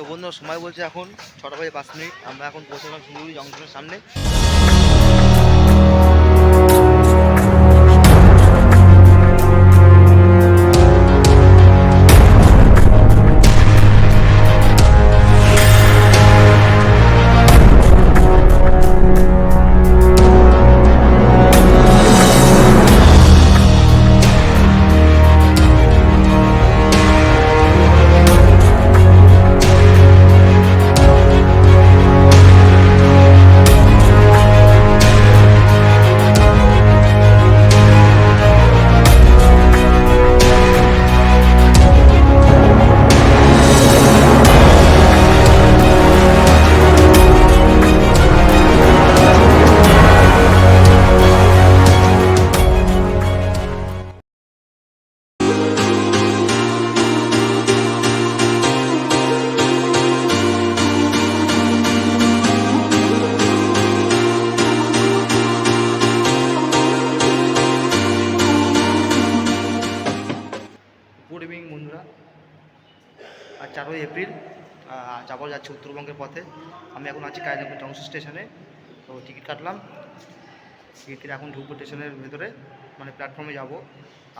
তো বন্ধুরা, সময় বলছে এখন, ছটা বাজে পাঁচ মিনিট। আমরা এখন পৌঁছলাম শিলিগুড়ি জংশনের সামনে। আছি কায়লাপুর জংশন স্টেশনে। তো টিকিট কাটলাম। টিকিট কেটে এখন ঢুকবো স্টেশনের ভেতরে। মানে প্ল্যাটফর্মে যাব।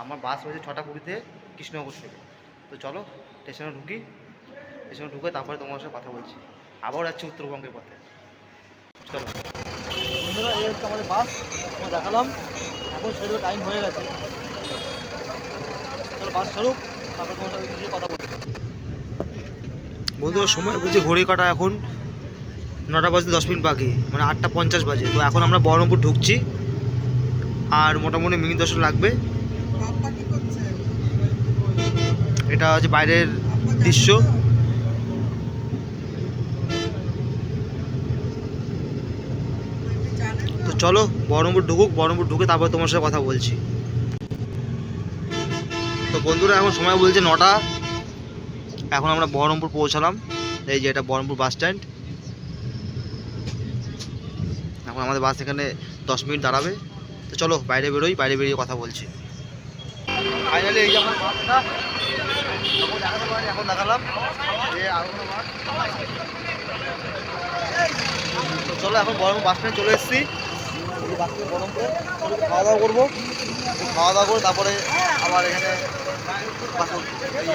আমার বাস হয়েছে ছটা কুড়িতে কৃষ্ণনগর থেকে। তো চলো, স্টেশনে ঢুকি। স্টেশনে ঢুকে তারপরে তোমার সাথে কথা বলছি। আবার যাচ্ছি উত্তরবঙ্গের পথে। চলো। বন্ধুরা, এই হচ্ছে আমাদের বাস আমরা দেখালাম। এখন সেগুলো টাইম হয়ে গেছে। চলো বাস ছাড়ুক। তারপর তোমার সাথে কথা বলব বন্ধুরা, সময় বলছে ঘড়ি কাটা এখন। নটা বাজতে দশ মিনিট বাকি মানে আটটা পঞ্চাশ বাজে। তো এখন আমরা বহরমপুর ঢুকছি, আর মোটামুটি মিনিট দশ লাগবে। এটা হচ্ছে বাইরের দৃশ্য। তো চলো, বহরমপুর ঢুকুক, বহরমপুর ঢুকে তারপর তোমার সাথে কথা বলছি। তো বন্ধুরা, এখন সময় বলছে নটা। এখন আমরা বহরমপুর পৌঁছালাম। এই যে এটা বহরমপুর বাস স্ট্যান্ড। এখন আমাদের বাস এখানে দশ মিনিট দাঁড়াবে। তো চলো, বাইরে বেরোই, বাইরে বেরিয়ে কথা বলছি। ফাইনালি এই যে আমার বাসটা এখন দেখালাম। যে চলো, এখন গরম বাস স্ট্যান্ড চলে এসেছি। বাস চলো একটু খাওয়া দাওয়া করব। খাওয়া দাওয়া করে তারপরে আবার এখানে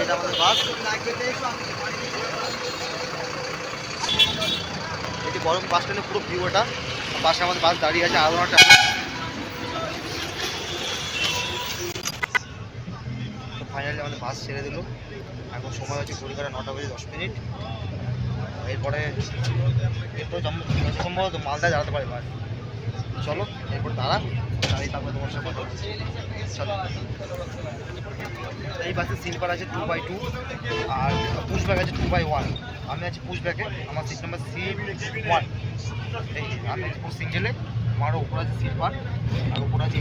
এটা আমাদের বাস। এটি গরম বাস স্ট্যান্ডের পুরো ভিউ ওটা পাশে আমাদের বাস দাঁড়িয়ে আছে, আরও একটা। ফাইনালি আমাদের বাস ছেড়ে দিল। এখন সময় হচ্ছে কলকাতা নটা বেজে দশ মিনিট। এরপরে এরপরে সম্ভবত মালদায় দাঁড়াতে পারে বাস। চলো, এরপর দাঁড়া, দাঁড়িয়ে তারপরে তোমার সাথে কথা চলো। এই বাসে স্লিপার আছে টু বাই টু আর পুশ ব্যাগ আছে টু বাই ওয়ান আমি আছি পুশ ব্যাগে আমার সিট নাম্বার সি ওয়ান এই আমি আছি সিঙ্গেলে আমারও উপরে আছে স্লিপার আর উপরে আছে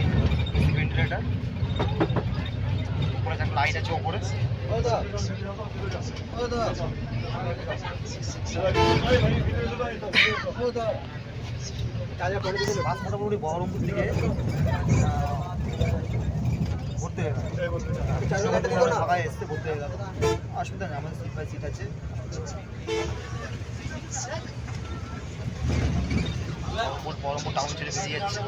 ভেন্টিলেটার উপরে আছে একটা লাইট আছে ওপরে বাস মোটামুটি বহরমপুর থেকে ভর্তি হয়ে গেল ঢাকায় এসছে ভর্তি হয়ে গেল অসুবিধা নেই, আমাদের সিট বাই সিট আছে। বহরমপুর টাউন ছেড়ে বেরিয়ে যাচ্ছে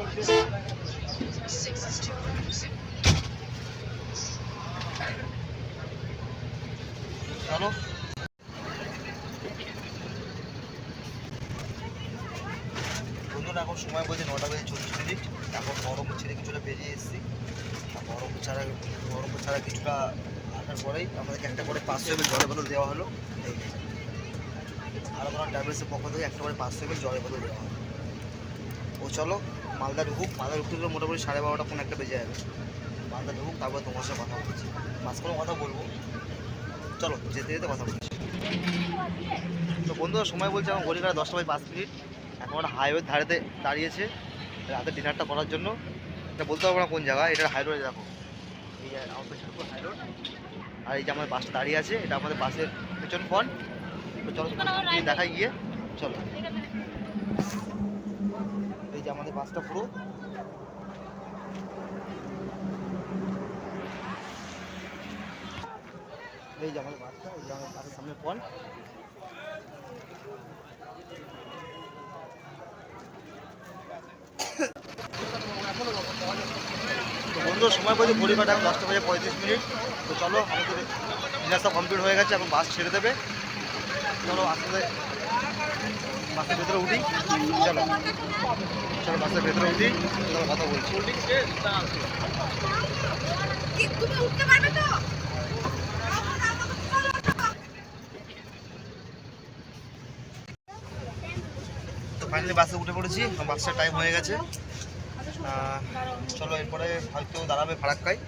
বন্ধুরা এখন সময় বলছে নটা বেজে চল্লিশ মিনিট এখন বহরমপুর ছেড়ে কিছুটা বেরিয়ে এসেছি আর বহরমপুর ছাড়া বহরমপুর ছাড়া কিছুটা আসার পরেই আমাদেরকে একটা করে পাঁচশো এমএল জলের বোতল দেওয়া হলো। আরও কোনো ট্রাভেলসের পক্ষ থেকে একটা করে পাঁচশো এমএল জলের বোতল দেওয়া হলো। ও চলো, মালদা ঢুকুক। মালদা ঢুকতে গেলে মোটামুটি সাড়ে বারোটা কোনো একটা বেজে যাবে। মালদা ঢুকুক, তারপর তোমার সাথে কথা বলছি। মাঝ কোনো কথা বলব। চলো, যেতে যেতে কথা বলছি। তো বন্ধুরা, সময় বলছে আমার কাটা দশটা বাজে পাঁচ মিনিট। এখন হাইওয়ের ধারেতে দাঁড়িয়েছে রাতে ডিনারটা করার জন্য। এটা বলতে পারব না কোন জায়গায়, এটা হাই রোডে দেখো। এই আমার পেছনে পুরো হাই রোড আর এই যে আমার বাসটা দাঁড়িয়ে আছে এটা আমাদের বাসের পেছন তো চলো দেখাই গিয়ে। চলো। এই যে আমাদের বাসটা পুরো। এই যে আমাদের বাসটা এই যে আমাদের বাসের সামনে ফ্রন্ট বন্ধুরা সময় বলছে, ঘড়ি কাটা এখন দশটা বাজে পঁয়ত্রিশ মিনিট। তো চলো, আমাদের ডিনার সব কমপ্লিট হয়ে গেছে, এখন বাস ছেড়ে দেবে। চলো, আসলে বাসের ভেতরে উঠি। চলো চলো বাসের ভেতরে উঠি। চলো, কথা বলছি। ফাইনালি বাসে উঠে পড়েছি বাসটার টাইম হয়ে গেছে। চলো এরপরে হয়তো দাঁড়াবে ফারাক্কায়।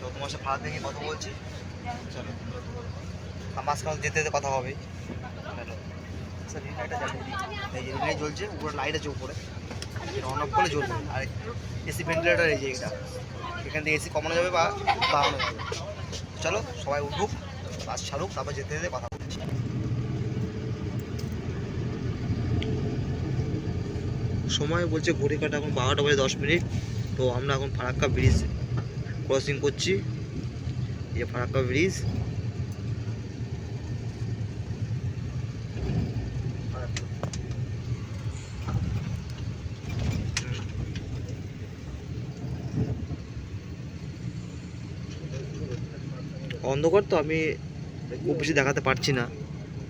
তো তোমার সাথে ফারাক দেখে কথা বলছি। চলো মাঝখানে যেতে যেতে কথা হবে। চলো স্যার এই লাইটটা জ্বলছে, উপরে লাইট আছে উপরে। অন অফ করলে জ্বলবে। আর এসি ভেন্টিলেটার এই যে এটা। এখান থেকে এসি কমানো যাবে বা বাড়ানো যাবে। চলো, সবাই উঠুক, বাস ছাড়ুক, তারপর যেতে যেতে কথা বলছি। সময় বলছে ঘড়ি কাটা এখন বারোটা বাজে দশ মিনিট। তো আমরা এখন ফারাক্কা ব্রিজ ক্রসিং করছি। এই যে ফারাক্কা ব্রিজ। অন্ধকার তো আমি খুব বেশি দেখাতে পারছি না।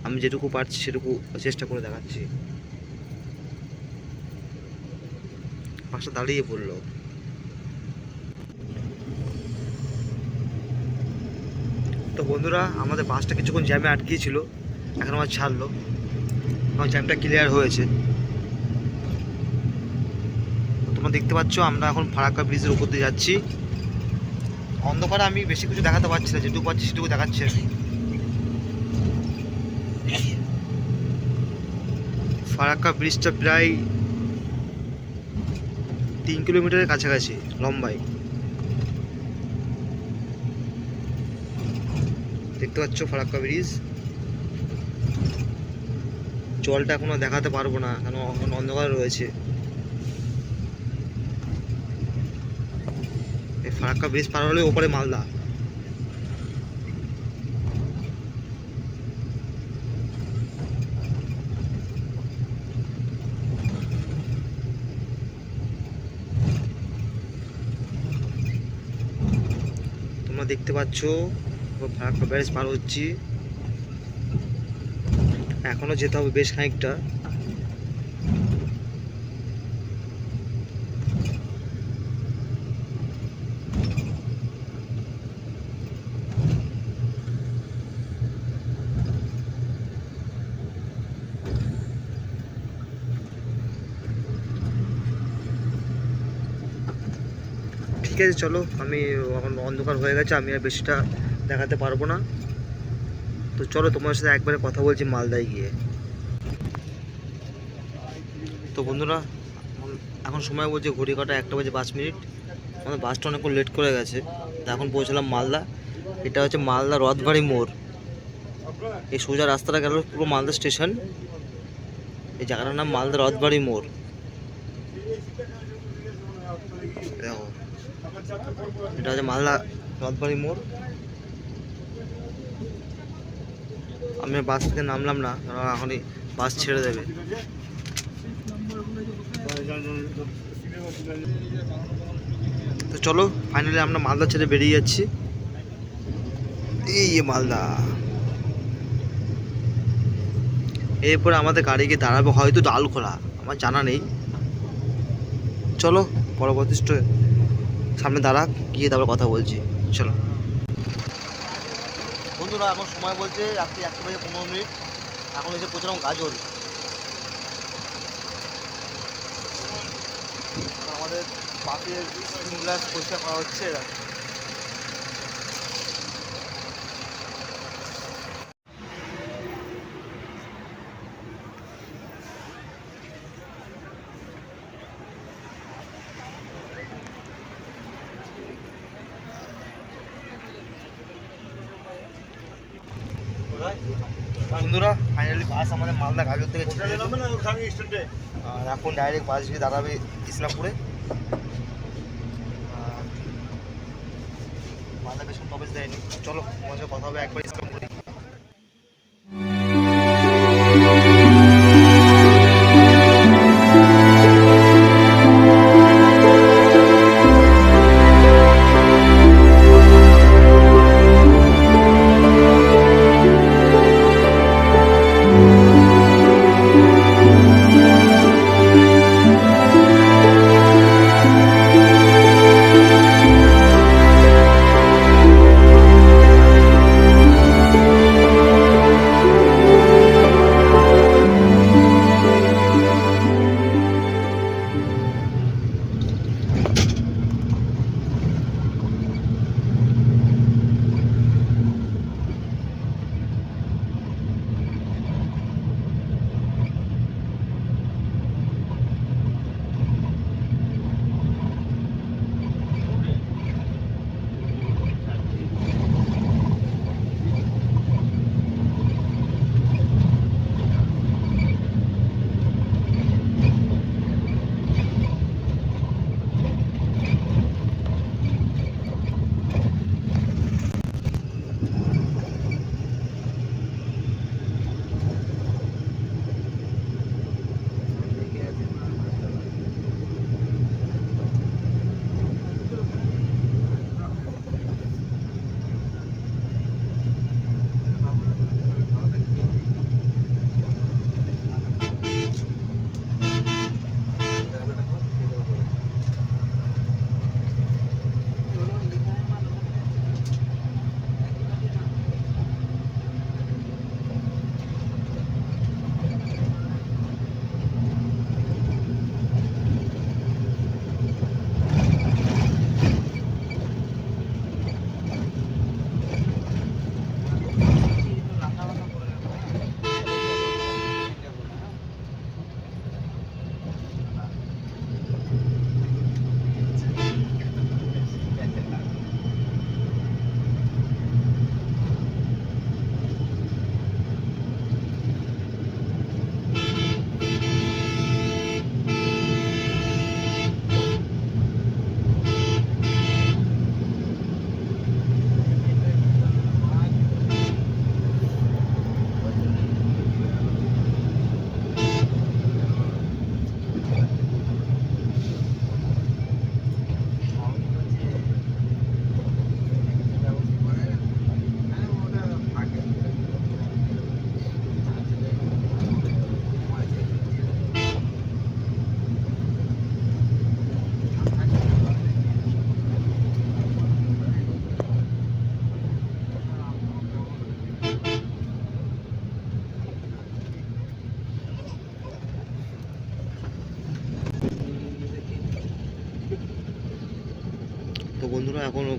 আমি যেটুকু পারছি সেটুকু চেষ্টা করে দেখাচ্ছি। বাসটা দাঁড়িয়ে পড়ল। তো বন্ধুরা, আমাদের বাসটা কিছুক্ষণ জ্যামে আটকিয়েছিল, এখন আমার ছাড়লো। আমার জ্যামটা ক্লিয়ার হয়েছে। তোমরা দেখতে পাচ্ছ, আমরা এখন ফারাক্কা ব্রিজের উপর দিয়ে যাচ্ছি। অন্ধকারে আমি বেশি কিছু দেখাতে পারছি না, যেটুকু পাচ্ছি সেটুকু দেখাচ্ছি আমি। ফারাক্কা ব্রিজটা প্রায় তিন কিলোমিটারের কাছাকাছি, লম্বায়। দেখতে পাচ্ছ ফারাক্কা ব্রিজ। জলটা এখনও দেখাতে পারব না কেন অন্ধকার রয়েছে। ফারাক্কা ব্রিজ পার হলে ওপরে মালদা। তোমরা দেখতে পাচ্ছ। ফারাক্কা ব্যারেজ পার হচ্ছি। এখনও যেতে হবে বেশ খানিকটা। ঠিক আছে, চলো। আমি এখন অন্ধকার হয়ে গেছে, আমি আর বেশিটা দেখাতে পারব না। তো চলো, তোমার সাথে একবারে কথা বলছি মালদায় গিয়ে। তো বন্ধুরা, এখন- সময় বলছে ঘড়ি কাটা একটা বাজে পাঁচ মিনিট। আমাদের বাসটা অনেকক্ষণ লেট করে গেছে। তো এখন পৌঁছলাম মালদা। এটা হচ্ছে মালদা রথবাড়ি মোড়। এই সোজা রাস্তাটা গেল পুরো মালদা স্টেশন। এই জায়গাটার নাম মালদা রথবাড়ি মোড় দেখো এটা হচ্ছে মালদা রথবাড়ি মোড়। আমি বাস থেকে নামলাম না, কারণ এখনই বাস ছেড়ে দেবে। তো চলো ফাইনালি আমরা মালদা ছেড়ে বেরিয়ে যাচ্ছি। এই মালদা। এরপরে আমাদের গাড়ি গিয়ে দাঁড়াবে, হয়তো ডাল খোলা আমার জানা নেই। চলো, পরবর্তী সামনে দাঁড়া, গিয়ে তারপর কথা বলছি। চলো। বন্ধুরা, এখন সময় বলছে রাত্রি একশো বাজে পনেরো মিনিট। এখন এসে পৌঁছলাম গাজর। আমাদের গ্লাস পরিষ্কার করা হচ্ছে ফাইনালি বাস আগের থেকে। আর এখন ডাইরেক্ট বাস গিয়ে দাঁড়াবে ইসলামপুরে। মালদা বেশ কবে দেয়নি চলো সাথে কথা হবে একবার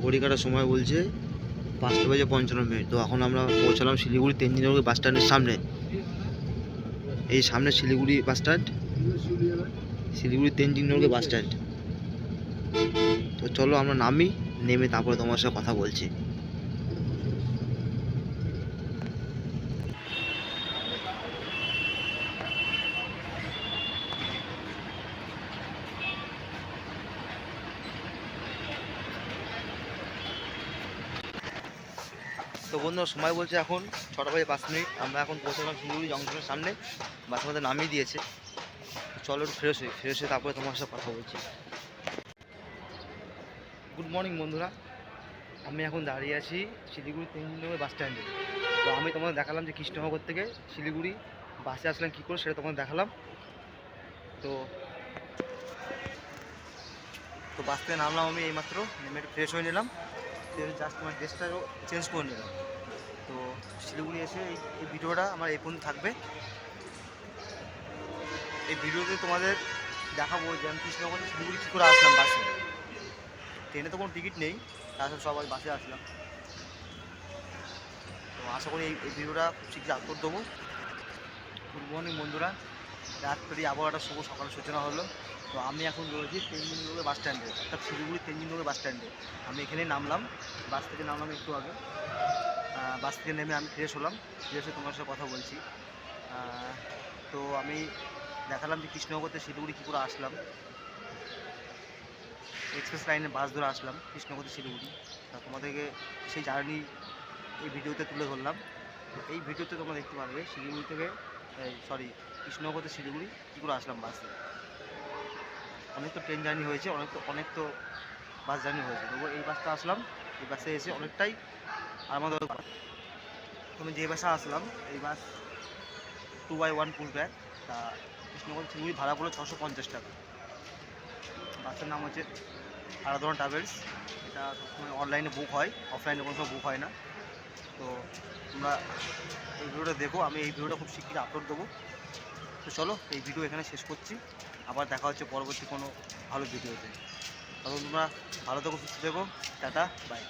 ঘড়ি কাটার সময় বলছে, পাঁচটা বাজে পঞ্চান্ন মিনিট। তো এখন আমরা পৌঁছালাম শিলিগুড়ি তেঞ্জিনগর বাস স্ট্যান্ডের সামনে। এই সামনে Siliguri bus stand Siliguri Tenzingnagar bus stand তো চলো আমরা নামি, নেমে তারপরে তোমার সাথে কথা বলছি। তো সময় বলছে এখন ছটা বাজে পাঁচ মিনিট, আমরা এখন পৌঁছালাম শিলিগুড়ি জংশনের সামনে বাস আমাদের নামিয়ে দিয়েছে। চলো একটু ফ্রেশ হই ফ্রেশ হয়ে তারপরে তোমার সাথে কথা বলছি। গুড মর্নিং বন্ধুরা, আমি এখন দাঁড়িয়ে আছি শিলিগুড়ি তেঞ্জিনগর বাস স্ট্যান্ডে। তো আমি তোমাদের দেখালাম যে কৃষ্ণনগর থেকে শিলিগুড়ি বাসে আসলাম কী করে সেটা তোমাদের দেখালাম। তো তো বাস থেকে নামলাম আমি এইমাত্র, নেমে একটু ফ্রেশ হয়ে নিলাম। জাস্ট আমার ড্রেসটাও চেঞ্জ করে নিলাম। শিলিগুড়ি এসে এই ভিডিওটা আমার এই পর্যন্ত থাকবে। এই ভিডিওতে তোমাদের দেখাবো যে আমি কৃষ্ণনগর শিলিগুড়ি কী করে আসলাম বাসে। ট্রেনে তো কোনো টিকিট নেই তাছাড়া সবাই বাসে আসলাম। তো আশা করি এই ভিডিওটা শীঘ্রই আপলোড দেবো। গুড মর্নিং বন্ধুরা। রাত পেরিয়ে আবহাওয়াটা শুভ সকাল সূচনা হলো। তো আমি এখন রয়েছি তেঞ্জিন রোডের বাস স্ট্যান্ডে, অর্থাৎ শিলিগুড়ি তেঞ্জিন রোডের বাস স্ট্যান্ডে। আমি এখানে নামলাম, বাস থেকে নামলাম একটু আগে। বাস থেকে নেমে আমি ফ্রেশ হলাম। ফ্রেশ হয়ে তোমার সাথে কথা বলছি। তো আমি দেখালাম যে কৃষ্ণনগর থেকে শিলিগুড়ি কী করে আসলাম। এক্সপ্রেস লাইনে বাস ধরে আসলাম কৃষ্ণনগর থেকে শিলিগুড়ি। তা তোমাদেরকে সেই জার্নি এই ভিডিওতে তুলে ধরলাম। এই ভিডিওতে তোমরা দেখতে পারবে শিলিগুড়ি থেকে সরি কৃষ্ণনগর থেকে শিলিগুড়ি কী করে আসলাম বাসে। অনেক তো ট্রেন জার্নি হয়েছে, অনেক তো অনেক তো বাস জার্নি হয়েছে। তবু এই বাসটা আসলাম। এই বাসে এসে অনেকটাই আমাদের আমি যে বাসে আসলাম, এই bus two by one push back তা কৃষ্ণনগর শিলিগুড়ি ভাড়া পড়ল ছশো পঞ্চাশ টাকা। বাসের নাম হচ্ছে আরাধনা ট্রাভেলস। এটা সবসময় অনলাইনে বুক হয় অফলাইনে কোনো সময় বুক হয় না। তো তোমরা এই ভিডিওটা দেখো, আমি এই ভিডিওটা খুব শীঘ্রই আপলোড দেবো। তো চলো, এই ভিডিও এখানে শেষ করছি। আবার দেখা হচ্ছে পরবর্তী কোনো ভালো ভিডিওতে। তখন তোমরা ভালো থেকো, সুস্থ থেকো। Tata bye